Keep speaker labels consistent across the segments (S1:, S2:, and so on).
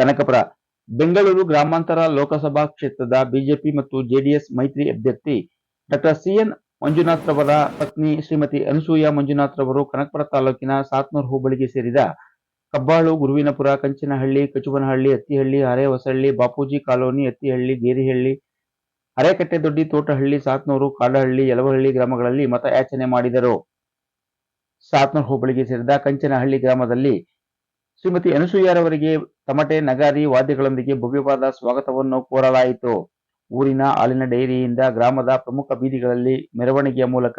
S1: ಕನಕಪುರ. ಬೆಂಗಳೂರು ಗ್ರಾಮಾಂತರ ಲೋಕಸಭಾ ಕ್ಷೇತ್ರದ ಬಿಜೆಪಿ ಮತ್ತು ಜೆಡಿಎಸ್ ಮೈತ್ರಿ ಅಭ್ಯರ್ಥಿ ಡಾಕ್ಟರ್ ಸಿಎನ್ ಮಂಜುನಾಥ್ ರವರ ಪತ್ನಿ ಶ್ರೀಮತಿ ಅನಸೂಯ ಮಂಜುನಾಥ್ ರವರು ಕನಕಪುರ ತಾಲೂಕಿನ ಸಾತ್ನೂರ್ ಹೋಬಳಿಗೆ ಸೇರಿದ ಕಬ್ಬಾಳು, ಗುರುವಿನಪುರ, ಕಂಚನಹಳ್ಳಿ, ಕಚುವನಹಳ್ಳಿ, ಅತ್ತಿಹಳ್ಳಿ ಹರೇಹೊಸಹಳ್ಳಿ ಬಾಪೂಜಿ ಕಾಲೋನಿ, ಅತ್ತಿಹಳ್ಳಿ, ಗೇರಿಹಳ್ಳಿ, ಅರೆಕಟ್ಟೆದೊಡ್ಡಿ, ತೋಟಹಳ್ಳಿ, ಸಾತ್ನೂರು, ಕಾಡಹಳ್ಳಿ ಯಲವಹಳ್ಳಿ ಗ್ರಾಮಗಳಲ್ಲಿ ಮತಯಾಚನೆ ಮಾಡಿದರು. ಸಾತ್ನೂರು ಹೋಬಳಿಗೆ ಸೇರಿದ ಕಂಚನಹಳ್ಳಿ ಗ್ರಾಮದಲ್ಲಿ ಶ್ರೀಮತಿ ಅನಸೂಯರವರಿಗೆ ತಮಟೆ, ನಗಾರಿ ವಾದ್ಯಗಳೊಂದಿಗೆ ಭವ್ಯವಾದ ಸ್ವಾಗತವನ್ನು ಕೋರಲಾಯಿತು. ಊರಿನ ಹಾಲಿನ ಡೈರಿಯಿಂದ ಗ್ರಾಮದ ಪ್ರಮುಖ ಬೀದಿಗಳಲ್ಲಿ ಮೆರವಣಿಗೆಯ ಮೂಲಕ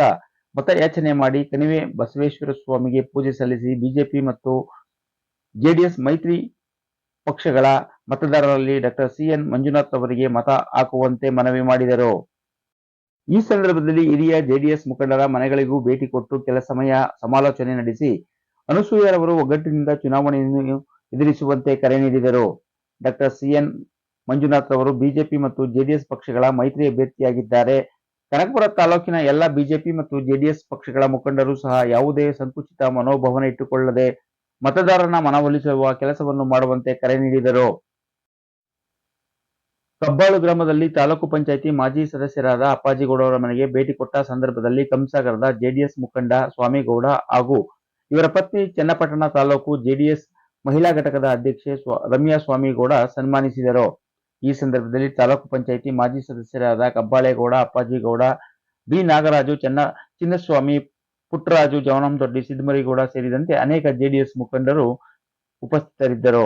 S1: ಮತಯಾಚನೆ ಮಾಡಿ ಕಣಿವೆ ಬಸವೇಶ್ವರ ಸ್ವಾಮಿಗೆ ಪೂಜೆ ಸಲ್ಲಿಸಿ ಬಿಜೆಪಿ ಮತ್ತು ಜೆಡಿಎಸ್ ಮೈತ್ರಿ ಪಕ್ಷಗಳ ಮತದಾರರಲ್ಲಿ ಡಾಕ್ಟರ್ ಸಿಎನ್ ಮಂಜುನಾಥ್ ಅವರಿಗೆ ಮತ ಹಾಕುವಂತೆ ಮನವಿ ಮಾಡಿದರು. ಈ ಸಂದರ್ಭದಲ್ಲಿ ಹಿರಿಯ ಜೆಡಿಎಸ್ ಮುಖಂಡರ ಮನೆಗಳಿಗೂ ಭೇಟಿ ಕೊಟ್ಟು ಕೆಲ ಸಮಯ ಸಮಾಲೋಚನೆ ನಡೆಸಿ ಅನಸೂಯರವರು ಒಗ್ಗಟ್ಟಿನಿಂದ ಚುನಾವಣೆಯನ್ನು ಎದುರಿಸುವಂತೆ ಕರೆ ನೀಡಿದರು. ಡಾಕ್ಟರ್ ಸಿಎನ್ ಮಂಜುನಾಥ್ ಅವರು ಬಿಜೆಪಿ ಮತ್ತು ಜೆಡಿಎಸ್ ಪಕ್ಷಗಳ ಮೈತ್ರಿ ಅಭ್ಯರ್ಥಿಯಾಗಿದ್ದಾರೆ. ಕನಕಪುರ ತಾಲೂಕಿನ ಎಲ್ಲ ಬಿಜೆಪಿ ಮತ್ತು ಜೆಡಿಎಸ್ ಪಕ್ಷಗಳ ಮುಖಂಡರು ಸಹ ಯಾವುದೇ ಸಂಕುಚಿತ ಮನೋಭಾವನೆ ಇಟ್ಟುಕೊಳ್ಳದೆ ಮತದಾರನ ಮನವೊಲಿಸುವ ಕೆಲಸವನ್ನು ಮಾಡುವಂತೆ ಕರೆ ನೀಡಿದರು. ಕಬ್ಬಾಳು ಗ್ರಾಮದಲ್ಲಿ ತಾಲೂಕು ಪಂಚಾಯಿತಿ ಮಾಜಿ ಸದಸ್ಯರಾದ ಅಪ್ಪಾಜಿಗೌಡ ಅವರ ಮನೆಗೆ ಭೇಟಿ ಕೊಟ್ಟ ಸಂದರ್ಭದಲ್ಲಿ ಕಂಸಾಗರದ ಜೆಡಿಎಸ್ ಮುಖಂಡ ಸ್ವಾಮಿಗೌಡ ಹಾಗೂ ಇವರ ಪತ್ನಿ ಚನ್ನಪಟ್ಟಣ ತಾಲೂಕು ಜೆಡಿಎಸ್ ಮಹಿಳಾ ಘಟಕದ ಅಧ್ಯಕ್ಷೆ ರಮ್ಯಾ ಸ್ವಾಮಿಗೌಡ ಸನ್ಮಾನಿಸಿದರು. ಈ ಸಂದರ್ಭದಲ್ಲಿ ತಾಲೂಕು ಪಂಚಾಯಿತಿ ಮಾಜಿ ಸದಸ್ಯರಾದ ಕಬ್ಬಾಳೇಗೌಡ, ಅಪ್ಪಾಜಿಗೌಡ ಬಿ ನಾಗರಾಜು, ಚೆನ್ನ, ಚಿನ್ನಸ್ವಾಮಿ, ಪುಟ್ಟರಾಜು, ಜವನಂದೊಡ್ಡಿ ಸಿದ್ದಮರಿಗೌಡ ಸೇರಿದಂತೆ ಅನೇಕ ಜೆಡಿಎಸ್ ಮುಖಂಡರು ಉಪಸ್ಥಿತರಿದ್ದರು.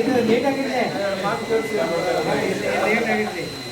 S2: ಇದು ಲೇಟ್ ಆಗಿದೆ ಲೇಟ್ ಆಗಿದೆ